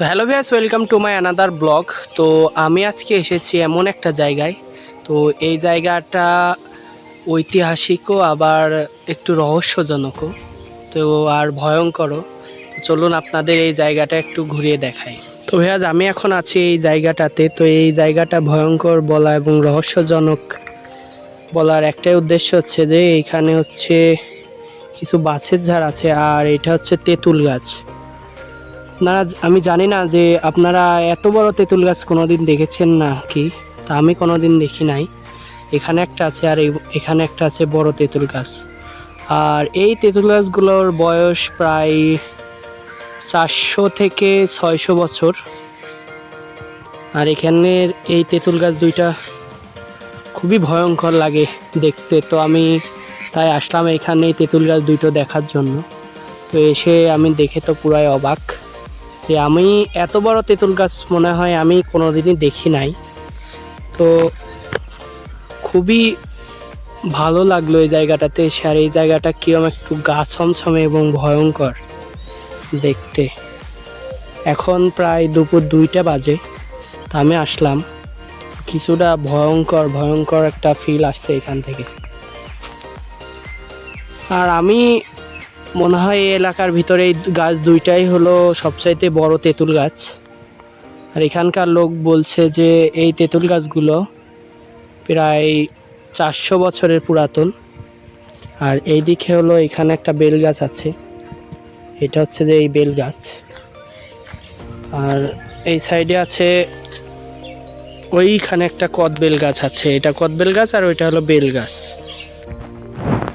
তো hello viewers welcome to my another blog তো আমি আজকে এসেছি এমন একটা জায়গায়। তো এই জায়গাটা ঐতিহাসিকও, আবার একটু রহস্যজনকও। তো আর ভয়ঙ্করও। তো চলুন আপনাদের এই জায়গাটা একটু ঘুরিয়ে দেখাই। তো ভিয়াজ আমি এখন আছি এই জায়গাটাতে। তো এই জায়গাটা ভয়ঙ্কর বলা এবং রহস্যজনক বলার একটাই উদ্দেশ্য হচ্ছে যে এইখানে হচ্ছে কিছু বাছের ঝাড় আছে, আর এটা হচ্ছে তেঁতুল গাছ। না আমি জানি না যে আপনারা এত বড় তেঁতুল গাছ কোনোদিন দেখেছেন না কি? তা আমি কোনোদিন দেখি নাই। এখানে একটা আছে আর এখানে একটা আছে বড় তেঁতুল গাছ। আর এই তেঁতুল গাছগুলোর বয়স প্রায় চারশো থেকে ছয়শো বছর। আর এখানের এই তেঁতুল গাছ দুইটা খুবই ভয়ঙ্কর লাগে দেখতে। তো আমি তাই আসলাম এখানে তেঁতুল গাছ দুটো দেখার জন্য। তো এসে আমি দেখে তো পুরাই অবাক। যে আমি এত বড় তেঁতুল গাছ মনে হয় আমি কোনোদিনই দেখি নাই। তো খুবই ভালো লাগল এই জায়গাটাতে আর এই জায়গাটা কিরম একটু গা ছমছমে এবং ভয়ঙ্কর দেখতে। এখন প্রায় দুপুর দুইটা বাজে, তা আমি আসলাম। কিছুটা ভয়ঙ্কর ভয়ঙ্কর একটা ফিল আসছে এখান থেকে। আর আমি মনে হয় এই এলাকার ভিতরে এই গাছ দুইটাই হলো সবচাইতে বড় তেঁতুল গাছ। আর এখানকার লোক বলছে যে এই তেঁতুল গাছগুলো প্রায় চারশো বছরের পুরাতন। আর এই দিকে হলো এখানে একটা বেল গাছ আছে। এটা হচ্ছে যে এই বেল গাছ। আর এই সাইডে আছে ওইখানে একটা কদবেল গাছ আছে। এটা কদবেল গাছ আর ওইটা হলো বেল গাছ।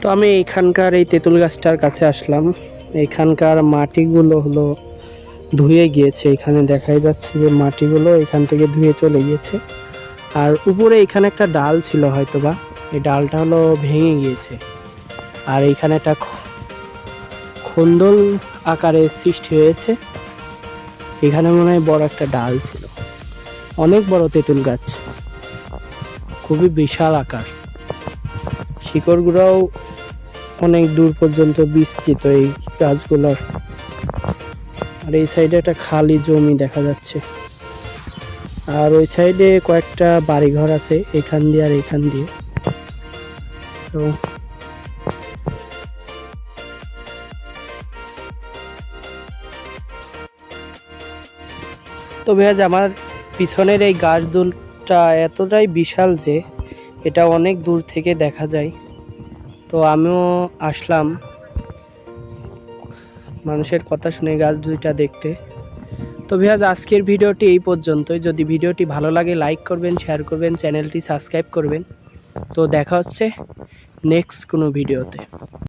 তো আমি এইখানকার এই তেঁতুল গাছটার কাছে আসলাম। এখানকার মাটিগুলো হলো ধুয়ে গিয়েছে। এখানে দেখাই যাচ্ছে যে মাটিগুলো এখান থেকে ধুয়ে চলে গিয়েছে। আর উপরে এখানে একটা ডাল ছিল হয়তো বা এই ডালটা হলো ভেঙে গিয়েছে। আর এইখানে একটা খন্দল আকারে সৃষ্টি হয়েছে। এখানে মনে হয় বড় একটা ডাল ছিল। অনেক বড় তেঁতুল গাছ। খুবই বিশাল আকার। শিকড়গুলোও অনেক দূর পর্যন্ত বিস্তৃত এই গাছগুলোর। আর এই সাইডে একটা খালি জমি দেখা যাচ্ছে। আর ওই সাইডে কয়েকটা বাড়িঘর আছে, এখান দিয়ে আর এখান দিয়ে। তো তো ভাইয়াজ আমার পিছনের এই গাছ দুলটা এতটাই বিশাল যে, এটা অনেক দূর থেকে দেখা যায়। তো আমিও আসলাম। মানুষের কথা শুনে গাছ দুইটা দেখতে। তো ভিয়াজ আজকের ভিডিওটি এই পর্যন্তই। যদি ভিডিওটি ভালো লাগে লাইক করবেন শেয়ার করবেন চ্যানেলটি সাবস্ক্রাইব করবেন। তো দেখা হচ্ছে নেক্সট কোনো ভিডিওতে।